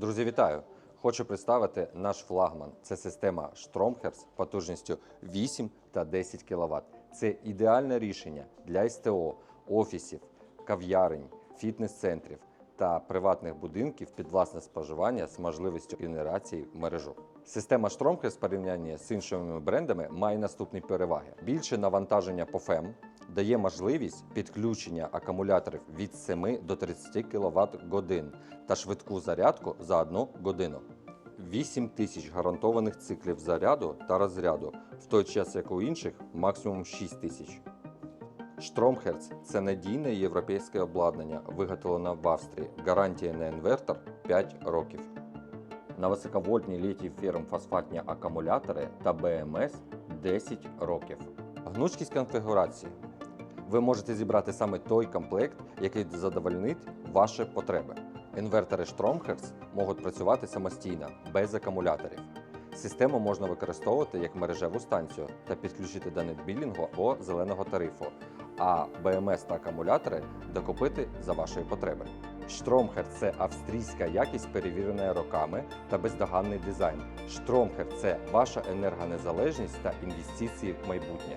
Друзі, вітаю! Хочу представити наш флагман. Це система Stromhertz потужністю 8 та 10 кВт. Це ідеальне рішення для СТО, офісів, кав'ярень, фітнес-центрів та приватних будинків під власне споживання з можливістю генерації мережу. Система Stromhertz в порівнянні з іншими брендами має наступні переваги: більше навантаження по ФЕМ, дає можливість підключення акумуляторів від 7 до 30 кВт годин та швидку зарядку за одну годину. 8 тисяч гарантованих циклів заряду та розряду, в той час як у інших максимум 6 тисяч. Stromhertz – це надійне європейське обладнання, виготовлене в Австрії. Гарантія на інвертор 5 років. На високовольтні літій фермфосфатні акумулятори та БМС 10 років. Гнучкість конфігурації. Ви можете зібрати саме той комплект, який задовольнить ваші потреби. Інвертори Stromhertz можуть працювати самостійно, без акумуляторів. Систему можна використовувати як мережеву станцію та підключити до нетбілінгу або зеленого тарифу, а БМС та акумулятори докупити за вашої потреби. Stromhertz – це австрійська якість, перевірена роками та бездоганний дизайн. Stromhertz – це ваша енергонезалежність та інвестиції в майбутнє.